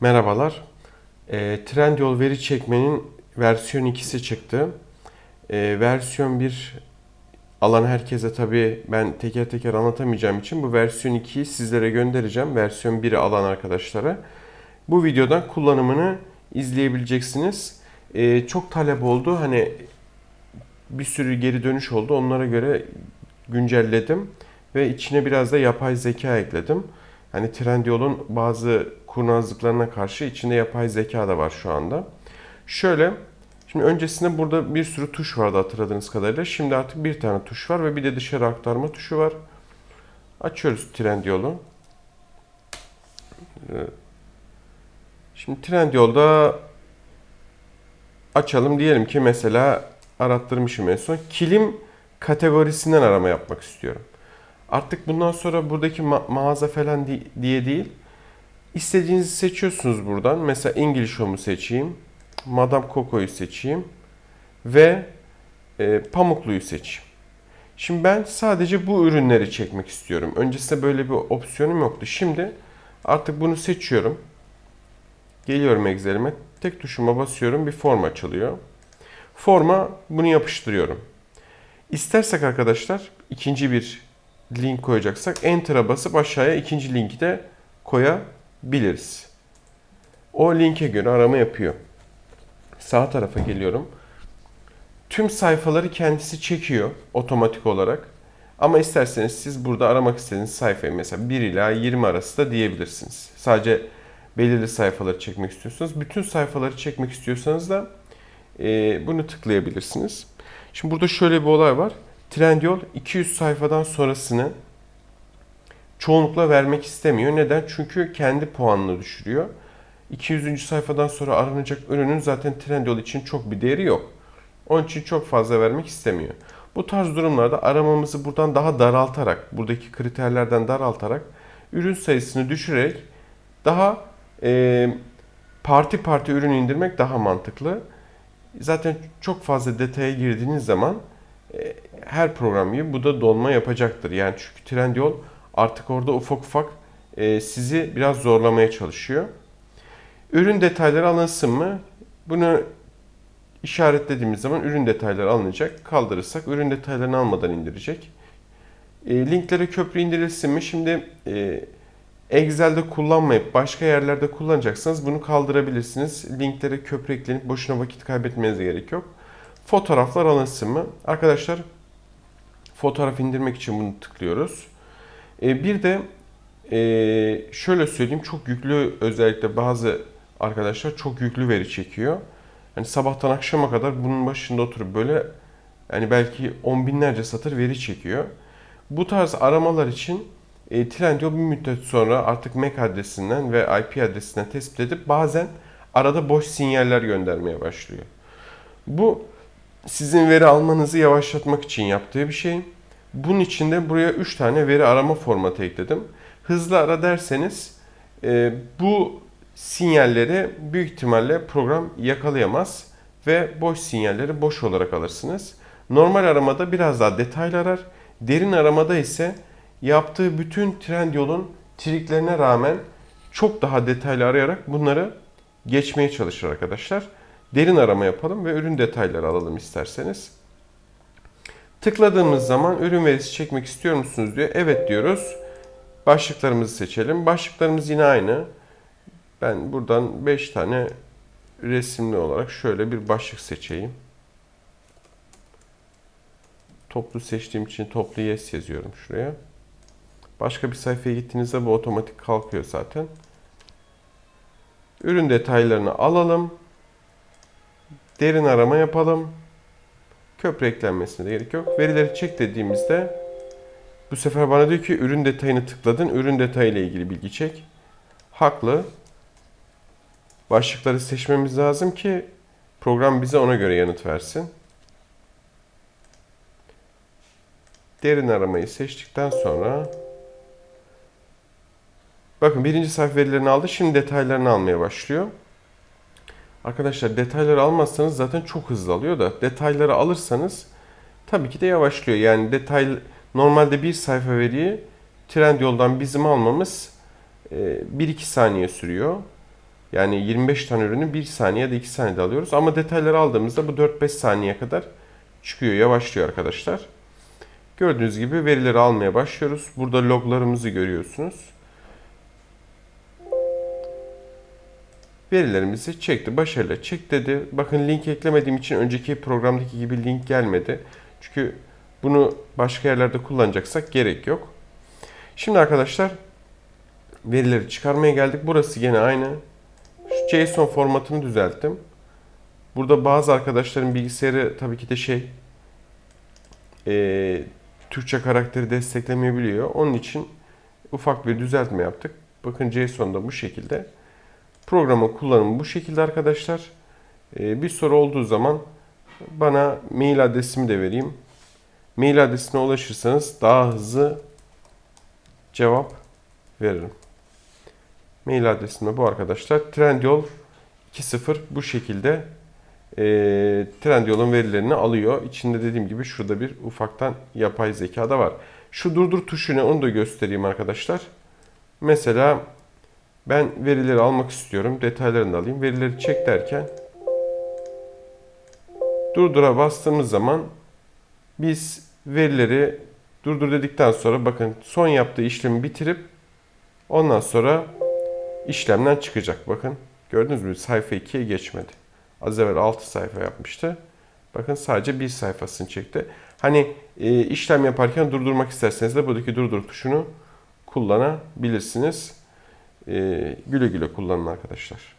Merhabalar. E, Trendyol veri çekmenin versiyon 2'si çıktı. E, versiyon 1 alan herkese tabii ben teker teker anlatamayacağım için bu versiyon 2'yi sizlere göndereceğim. Versiyon 1'i alan arkadaşlara. Bu videodan kullanımını izleyebileceksiniz. E, çok talep oldu. Hani bir sürü geri dönüş oldu. Onlara göre güncelledim ve içine biraz da yapay zeka ekledim. Hani Trendyol'un bazı kurnazlıklarına karşı içinde yapay zeka da var şu anda. Şöyle, şimdi öncesinde burada bir sürü tuş vardı hatırladığınız kadarıyla. Şimdi artık bir tane tuş var ve bir de dışarı aktarma tuşu var. Açıyoruz Trendyol'u. Ee, Şimdi Trendyol'da açalım diyelim ki mesela arattırmışım en son. Kilim kategorisinden arama yapmak istiyorum. Artık bundan sonra buradaki ma- mağaza falan di- diye değil. İstediğinizi seçiyorsunuz buradan. Mesela English Home'u seçeyim. Madame Coco'yu seçeyim. Ve e, Pamuklu'yu seçeyim. Şimdi ben sadece bu ürünleri çekmek istiyorum. Öncesinde böyle bir opsiyonum yoktu. Şimdi artık bunu seçiyorum. Geliyorum Excel'ime. Tek tuşuma basıyorum. Bir form açılıyor. Forma bunu yapıştırıyorum. İstersek arkadaşlar ikinci bir link koyacaksak Enter'a basıp aşağıya ikinci linki de koyabiliriz. O linke göre arama yapıyor. Sağ tarafa geliyorum. Tüm sayfaları kendisi çekiyor otomatik olarak. Ama isterseniz siz burada aramak istediğiniz sayfayı mesela 1 ila 20 arası da diyebilirsiniz. Sadece belirli sayfaları çekmek istiyorsanız. Bütün sayfaları çekmek istiyorsanız da e, bunu tıklayabilirsiniz. Şimdi burada şöyle bir olay var. Trendyol 200 sayfadan sonrasını çoğunlukla vermek istemiyor. Neden? Çünkü kendi puanını düşürüyor. 200. sayfadan sonra aranacak ürünün zaten Trendyol için çok bir değeri yok. Onun için çok fazla vermek istemiyor. Bu tarz durumlarda aramamızı buradan daha daraltarak, buradaki kriterlerden daraltarak, ürün sayısını düşürerek daha e, parti parti ürün indirmek daha mantıklı. Zaten çok fazla detaya girdiğiniz zaman e, her program gibi bu da donma yapacaktır. Yani çünkü Trendyol artık orada ufak ufak e, sizi biraz zorlamaya çalışıyor. Ürün detayları alınsın mı? Bunu işaretlediğimiz zaman ürün detayları alınacak. Kaldırırsak ürün detaylarını almadan indirecek. E, linklere köprü indirilsin mi? Şimdi e, Excel'de kullanmayıp başka yerlerde kullanacaksanız bunu kaldırabilirsiniz. Linklere köprü eklenip boşuna vakit kaybetmenize gerek yok. Fotoğraflar alınsın mı? Arkadaşlar fotoğraf indirmek için bunu tıklıyoruz. E, bir de e, şöyle söyleyeyim çok yüklü özellikle bazı arkadaşlar çok yüklü veri çekiyor. Hani sabahtan akşama kadar bunun başında oturup böyle yani belki on binlerce satır veri çekiyor. Bu tarz aramalar için e, Trendyol bir müddet sonra artık MAC adresinden ve IP adresinden tespit edip bazen arada boş sinyaller göndermeye başlıyor. Bu sizin veri almanızı yavaşlatmak için yaptığı bir şey. Bunun için de buraya 3 tane veri arama formatı ekledim. Hızlı ara derseniz e, bu sinyalleri büyük ihtimalle program yakalayamaz ve boş sinyalleri boş olarak alırsınız. Normal aramada biraz daha detaylı arar. Derin aramada ise yaptığı bütün Trendyol'un triklerine rağmen çok daha detaylı arayarak bunları geçmeye çalışır arkadaşlar. Derin arama yapalım ve ürün detayları alalım isterseniz. Tıkladığımız zaman ürün verisi çekmek istiyor musunuz diyor. Evet diyoruz. Başlıklarımızı seçelim. Başlıklarımız yine aynı. Ben buradan 5 tane resimli olarak şöyle bir başlık seçeyim. Toplu seçtiğim için toplu yes yazıyorum şuraya. Başka bir sayfaya gittiğinizde bu otomatik kalkıyor zaten. Ürün detaylarını alalım. Derin arama yapalım. Köprü eklenmesine de gerek yok. Verileri çek dediğimizde bu sefer bana diyor ki ürün detayını tıkladın. Ürün detayı ile ilgili bilgi çek. Haklı. Başlıkları seçmemiz lazım ki program bize ona göre yanıt versin. Derin aramayı seçtikten sonra bakın birinci sayfa verilerini aldı. Şimdi detaylarını almaya başlıyor. Arkadaşlar detayları almazsanız zaten çok hızlı alıyor da detayları alırsanız tabii ki de yavaşlıyor. Yani detay normalde bir sayfa veriyi Trendyol'dan bizim almamız 1-2 saniye sürüyor. Yani 25 tane ürünü 1 saniye ya da 2 saniyede alıyoruz. Ama detayları aldığımızda bu 4-5 saniye kadar çıkıyor, yavaşlıyor arkadaşlar. Gördüğünüz gibi verileri almaya başlıyoruz. Burada loglarımızı görüyorsunuz. Verilerimizi çekti. Başarıyla çek dedi. Bakın link eklemediğim için önceki programdaki gibi link gelmedi. Çünkü bunu başka yerlerde kullanacaksak gerek yok. Şimdi arkadaşlar verileri çıkarmaya geldik. Burası yine aynı. Şu JSON formatını düzelttim. Burada bazı arkadaşların bilgisayarı tabii ki de şey e, Türkçe karakteri desteklemeyebiliyor. Onun için ufak bir düzeltme yaptık. Bakın JSON'da bu şekilde. Programın kullanımı bu şekilde arkadaşlar. E, bir soru olduğu zaman bana mail adresimi de vereyim. Mail adresine ulaşırsanız daha hızlı cevap veririm. Mail adresim bu arkadaşlar. Trendyol 2.0 bu şekilde e, Trendyol'un verilerini alıyor. İçinde dediğim gibi şurada bir ufaktan yapay zeka da var. Şu durdur tuşu ne onu da göstereyim arkadaşlar. Mesela ben verileri almak istiyorum. Detaylarını alayım. Verileri çek derken durdura bastığımız zaman biz verileri durdur dedikten sonra bakın son yaptığı işlemi bitirip ondan sonra işlemden çıkacak. Bakın gördünüz mü sayfa 2'ye geçmedi. Az evvel 6 sayfa yapmıştı. Bakın sadece bir sayfasını çekti. Hani e, işlem yaparken durdurmak isterseniz de buradaki durdur tuşunu kullanabilirsiniz. E, güle güle kullanın arkadaşlar.